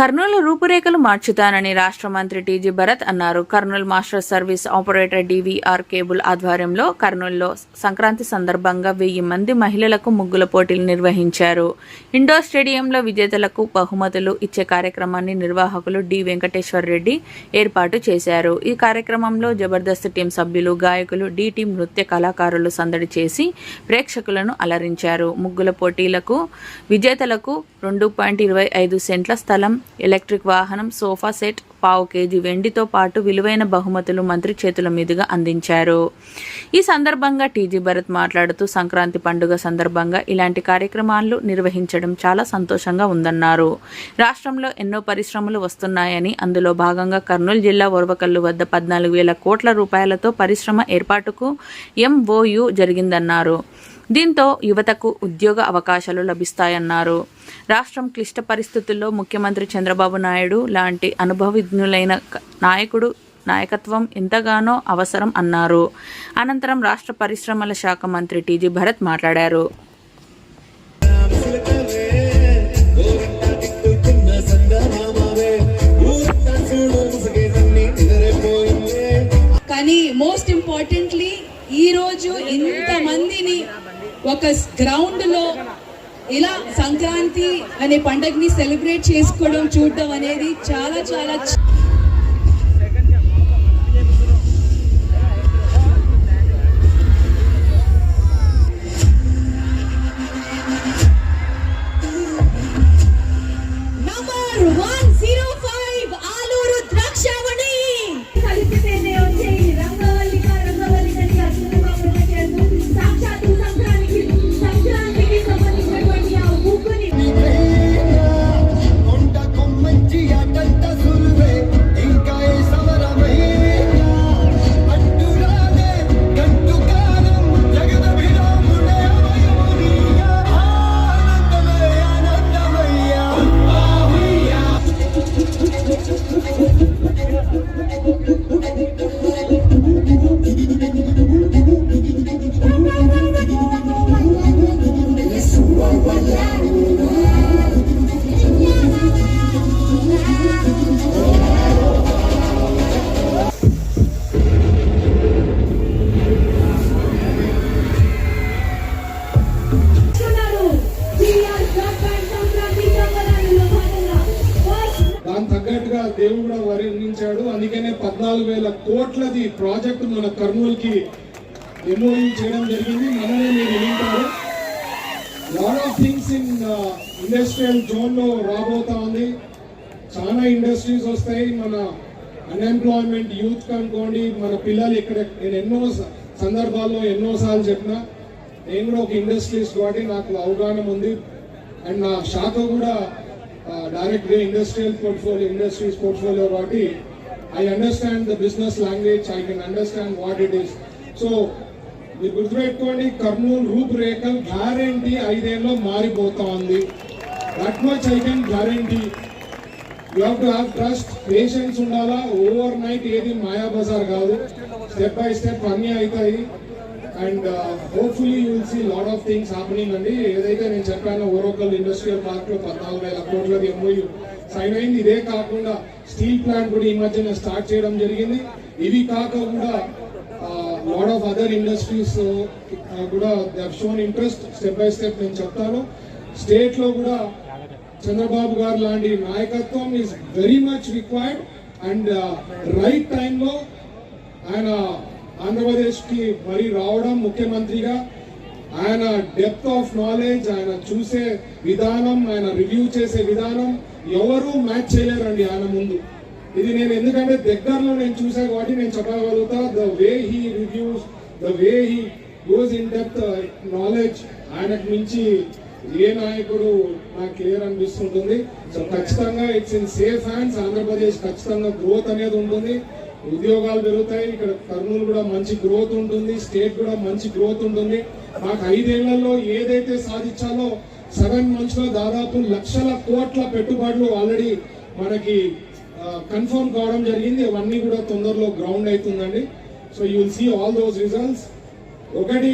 కర్నూలు రూపురేఖలు మార్చుతానని రాష్ట్ర మంత్రి టీజీ భరత్ అన్నారు. Kurnool master service operator DVR cable ఆధ్వర్యంలో కర్నూలులో సంక్రాంతి సందర్భంగా వెయ్యి మంది మహిళలకు ముగ్గుల పోటీలు నిర్వహించారు. ఇండోర్ స్టేడియంలో విజేతలకు బహుమతులు ఇచ్చే కార్యక్రమాన్ని నిర్వాహకులు డి వెంకటేశ్వర్ రెడ్డి ఏర్పాటు చేశారు. ఈ కార్యక్రమంలో జబర్దస్త్ టీం సభ్యులు గాయకులు డి టీం నృత్య కళాకారులు సందడి చేసి ప్రేక్షకులను అలరించారు. ముగ్గుల పోటీలకు విజేతలకు రెండు పాయింట్ ఇరవై ఐదు సెంట్ల స్థలం ఎలక్ట్రిక్ వాహనం సోఫా సెట్ పావు కేజీ వెండితో పాటు విలువైన బహుమతులు మంత్రి చేతుల మీదుగా అందించారు. ఈ సందర్భంగా టీజీ భరత్ మాట్లాడుతూ సంక్రాంతి పండుగ సందర్భంగా ఇలాంటి కార్యక్రమాలు నిర్వహించడం చాలా సంతోషంగా ఉందన్నారు. రాష్ట్రంలో ఎన్నో పరిశ్రమలు వస్తున్నాయని అందులో భాగంగా కర్నూలు జిల్లా ఒరవకల్లు వద్ద పద్నాలుగు వేల కోట్ల రూపాయలతో పరిశ్రమ ఏర్పాటుకు ఎంఓయు జరిగిందన్నారు. దీంతో యువతకు ఉద్యోగ అవకాశాలు లభిస్తాయన్నారు. రాష్ట్రం క్లిష్ట పరిస్థితుల్లో ముఖ్యమంత్రి చంద్రబాబు నాయుడు లాంటి అనుభవజ్ఞులైన నాయకుడు నాయకత్వం ఎంతగానో అవసరం అన్నారు. అనంతరం రాష్ట్ర పరిశ్రమల శాఖ మంత్రి టీజీ భరత్ మాట్లాడారు. కానీ మోస్ట్ ఇంపార్టెంట్లీ ఈ రోజు ఇంతమందిని ఒక గ్రౌండ్లో ఇలా సంక్రాంతి అనే పండగని సెలబ్రేట్ చేసుకోవడం చూడడం అనేది చాలా చాలా Thank you. దేవుడు కూడా అందుకనే పద్నాలుగు వేల కోట్లది ప్రాజెక్ట్ మన కర్నూలుకి ఎంఓయూ చేయడం జరిగింది. మననే మీరు వింటారు lot of things in industrial జోన్లో రాబోతా ఉంది. చాలా ఇండస్ట్రీస్ వస్తాయి. మన అన్ఎంప్లాయ్మెంట్ యూత్ అనుకోండి మన పిల్లలు ఇక్కడ నేను ఎన్నో సందర్భాల్లో ఎన్నోసార్లు చెప్పిన నేను కూడా ఒక ఇండస్ట్రీస్ కాబట్టి నాకు అవగాహన ఉంది. అండ్ నా శాఖ కూడా డైరెక్ట్గా ఇండస్ట్రియల్ పోర్ట్ఫోలియో ఇండస్ట్రీస్ పోర్ట్ఫోలియో కాబట్టి I understand the business language I can understand what it is so మీరు గుర్తుపెట్టుకోండి కర్నూలు రూపురేఖ గ్యారంటీ ఐదేళ్ళలో మారిపోతా ఉంది that much I can guarantee you have to have trust patience ఉండాలా? ఓవర్ నైట్ ఏది మాయాబజార్ కాదు. స్టెప్ బై స్టెప్ అన్నీ అవుతాయి. And hopefully you see lot of things happening అండి ఏదైతే నేను చెప్పానో ఓరోకల్ ఇండస్ట్రియల్ పార్క్లో పద్నాలుగు వేల కోట్లది ఎంఓయూ సైన్ అయింది. ఇదే కాకుండా స్టీల్ ప్లాంట్ కూడా ఈ మధ్యన స్టార్ట్ చేయడం జరిగింది. ఇవి కాక uh, కూడా లాట్ ఆఫ్ అదర్ ఇండస్ట్రీస్ కూడా they shown interest step by step నేను చెప్తాను. స్టేట్లో కూడా చంద్రబాబు గారు లాంటి నాయకత్వం is very much required and right టైంలో ఆయన ఆంధ్రప్రదేశ్కి మరి రావడం ముఖ్యమంత్రిగా ఆయన డెప్త్ ఆఫ్ నాలెడ్జ్ ఆయన చూసే విధానం ఆయన రివ్యూ చేసే విధానం ఎవరు మ్యాచ్ చేయలేరండి ఆయన ముందు. ఇది నేను ఎందుకంటే దగ్గరలో నేను చూసా కాబట్టి నేను చెప్పగలుగుతా the way he reviews the way he goes in depth knowledge ఆయనకు మించి ఏ నాయకుడు నాకు క్లియర్ అనిపిస్తుంటుంది. సో ఖచ్చితంగా it's in safe hands Andhra Pradesh ఖచ్చితంగా గ్రోత్ అనేది ఉంటుంది. ఉద్యోగాలు పెరుగుతాయి. ఇక్కడ కర్నూలు కూడా మంచి గ్రోత్ ఉంటుంది. స్టేట్ కూడా మంచి గ్రోత్ ఉంటుంది. మాకు ఐదేళ్ళలో ఏదైతే సాధించాలో సెవెన్ మంత్స్లో దాదాపు లక్షల కోట్ల పెట్టుబడులు ఆల్రెడీ మనకి కన్ఫర్మ్ కావడం జరిగింది. అవన్నీ కూడా తొందరలో గ్రౌండ్ అవుతుందండి. So you will see all those results ఒకటి